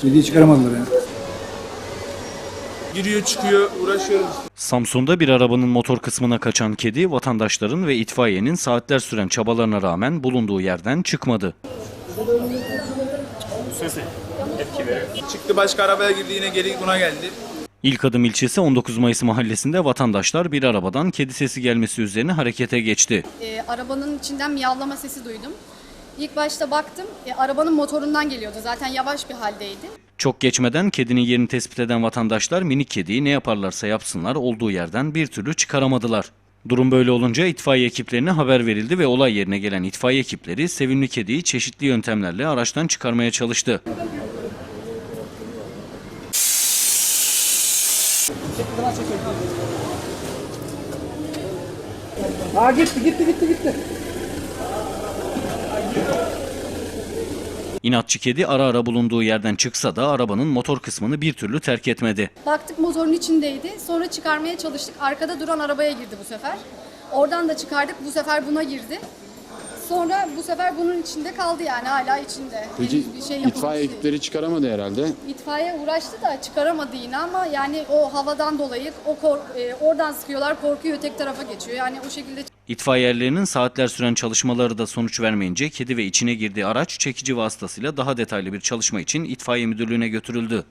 Kediyi çıkaramadılar yani. Giriyor çıkıyor uğraşıyoruz. Samsun'da bir arabanın motor kısmına kaçan kedi vatandaşların ve itfaiyenin saatler süren çabalarına rağmen bulunduğu yerden çıkmadı. Çıktı başka arabaya girdi yine geri buna geldi. İlk adım ilçesi 19 Mayıs mahallesinde vatandaşlar bir arabadan kedi sesi gelmesi üzerine harekete geçti. E, arabanın içinden miyavlama sesi duydum. İlk başta baktım, e, arabanın motorundan geliyordu. Zaten yavaş bir haldeydi. Çok geçmeden kedinin yerini tespit eden vatandaşlar minik kediyi ne yaparlarsa yapsınlar olduğu yerden bir türlü çıkaramadılar. Durum böyle olunca itfaiye ekiplerine haber verildi ve olay yerine gelen itfaiye ekipleri sevimli kediyi çeşitli yöntemlerle araçtan çıkarmaya çalıştı. Aa gitti gitti gitti gitti. İnatçı kedi ara ara bulunduğu yerden çıksa da arabanın motor kısmını bir türlü terk etmedi. Baktık motorun içindeydi. Sonra çıkarmaya çalıştık. Arkada duran arabaya girdi bu sefer. Oradan da çıkardık. Bu sefer buna girdi. Sonra bu sefer bunun içinde kaldı yani hala içinde. Peki Henüz bir şey yapılmış itfaiye değil. ekipleri çıkaramadı herhalde. İtfaiye uğraştı da çıkaramadı yine ama yani o havadan dolayı o kork- e, oradan sıkıyorlar korkuyor tek tarafa geçiyor. Yani o şekilde İtfaiyelerinin saatler süren çalışmaları da sonuç vermeyince kedi ve içine girdiği araç çekici vasıtasıyla daha detaylı bir çalışma için itfaiye müdürlüğüne götürüldü.